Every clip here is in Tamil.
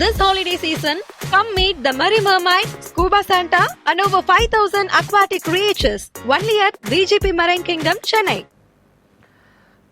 This holiday season, come meet the Merry Mermaid, Scuba Santa, and over 5,000 aquatic creatures only at BGP Marine Kingdom, Chennai.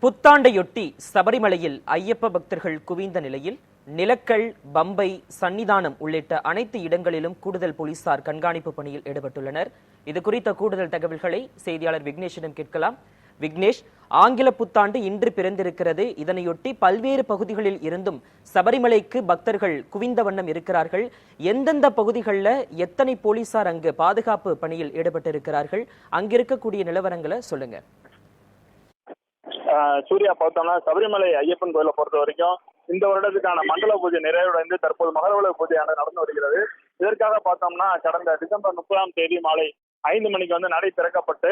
புத்தாண்டையொட்டி சபரிமலையில் ஐயப்ப பக்தர்கள் குவிந்த நிலையில் நிலக்கல் பம்பை சன்னிதானம் உள்ளிட்ட அனைத்து இடங்களிலும் கூடுதல் போலீசார் கண்காணிப்பு பணியில் ஈடுபட்டுள்ளனர் இது குறித்த கூடுதல் தகவல்களை செய்தியாளர் விக்னேஷிடம் கேட்கலாம் விக்னேஷ் ஆங்கில புத்தாண்டு இன்று பிறந்திருக்கிறது. இதனையொட்டி பல்வேறு பகுதிகளில் இருந்தும் சபரிமலைக்கு பக்தர்கள் குவிந்த வண்ணம் இருக்கிறார்கள். எந்தெந்த பகுதிகளில் எத்தனை போலீசார் அங்கு பாதுகாப்பு பணியில் ஈடுபட்டிருக்கிறார்கள்? அங்கிருக்கக்கூடிய நிலவரங்களை சொல்லுங்க. ஆஹ் சூர்யா பார்த்தோம்னா சபரிமலை ஐயப்பன் கோயிலை பொறுத்த வரைக்கும் இந்த வருடத்துக்கான மண்டல பூஜை நிறைவடைந்து தற்போது மகரவள பூஜையானது நடந்து வருகிறது. இதற்காக பார்த்தோம்னா கடந்த டிசம்பர் முப்பதாம் தேதி மாலை ஐந்து மணிக்கு வந்து நடை திறக்கப்பட்டு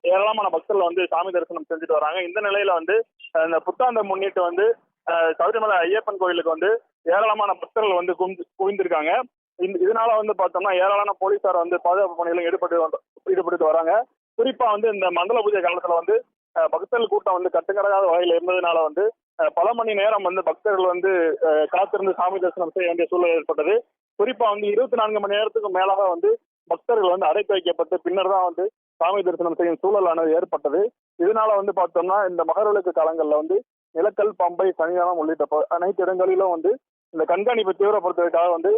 ஏராளமான பக்தர்கள் வந்து சாமி தரிசனம் செஞ்சுட்டு வராங்க. இந்த நிலையில வந்து இந்த புத்தாண்டை முன்னிட்டு வந்து சபரிமலை ஐயப்பன் கோயிலுக்கு வந்து ஏராளமான பக்தர்கள் வந்து குவிந்து குவிந்திருக்காங்க. இந்த- இதனால வந்து பார்த்தோம்னா ஏராளமான போலீசார் வந்து பாதுகாப்பு பணிகளும் ஈடுபட்டு ஈடுபட்டு வராங்க. குறிப்பா வந்து இந்த மண்டல பூஜை காலத்துல வந்து பக்தர்கள் கூட்டம் வந்து கட்டுக்கடங்காத வகையில் இருந்ததுனால வந்து பல மணி நேரம் வந்து பக்தர்கள் வந்து காத்திருந்து சாமி தரிசனம் செய்ய வேண்டிய சூழல் ஏற்பட்டது. குறிப்பா வந்து இருபத்தி நான்கு மணி நேரத்துக்கு மேலாக வந்து பக்தர்கள் வந்து அடைத்து வைக்கப்பட்டு பின்னர் தான் வந்து சாமி தரிசனம் செய்யும் சூழலானது ஏற்பட்டது. இதனால வந்து பார்த்தோம்னா இந்த மகரவிளக்கு காலங்களில் வந்து நிலக்கல் பம்பை சனிதானம் உள்ளிட்ட அனைத்து இடங்களிலும் வந்து இந்த கண்காணிப்பை தீவிரப்படுத்துவதற்காக வந்து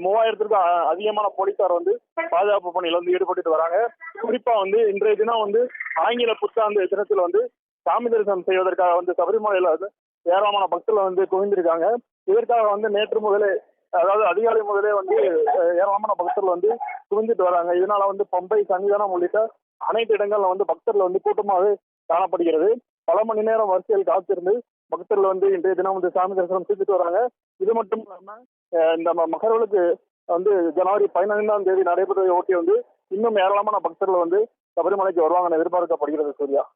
மூவாயிரத்திற்கும் அ- அதிகமான போலீசார் வந்து பாதுகாப்பு பணியில் வந்து ஈடுபட்டு வராங்க. குறிப்பா வந்து இன்றைய தினம் வந்து ஆங்கில புத்தாண்டு தினத்தில் வந்து சாமி தரிசனம் செய்வதற்காக வந்து சபரிமலையில வந்து ஏராளமான பக்தர்கள் வந்து குவிந்திருக்காங்க. இதற்காக வந்து நேற்று முதலே அதாவது அதிகாலை முதலே வந்து ஏராளமான பக்தர்கள் வந்து குவிஞ்சிட்டு வராங்க. இதனால வந்து பம்பை சன்னிதானம் உள்ளிட்ட அனைத்து இடங்கள்ல வந்து பக்தர்கள் வந்து கூட்டமாகவே காணப்படுகிறது. பல மணி நேரம் வரிசையில் காத்திருந்து பக்தர்கள் வந்து இன்றைய தினம் வந்து சாமி தரிசனம் செஞ்சுட்டு வராங்க. இது மட்டும் இல்லாம இந்த ம- வந்து ஜனவரி பதினைந்தாம் தேதி நடைபெறுவதை ஒட்டி வந்து இன்னும் ஏராளமான பக்தர்கள் வந்து சபரிமலைக்கு வருவாங்கன்னு எதிர்பார்க்கப்படுகிறது சூர்யா.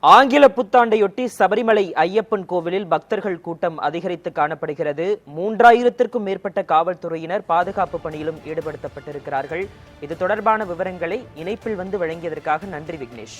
ஆங்கில புத்தாண்டையொட்டி சபரிமலை ஐயப்பன் கோவிலில் பக்தர்கள் கூட்டம் அதிகரித்து காணப்படுகிறது. மூன்றாயிரத்திற்கும் மேற்பட்ட காவல்துறையினர் பாதுகாப்பு பணியிலும் ஈடுபடுத்தப்பட்டிருக்கிறார்கள். இது தொடர்பான விவரங்களை இணைப்பில் வந்து வழங்கியதற்காக நன்றி விக்னேஷ்.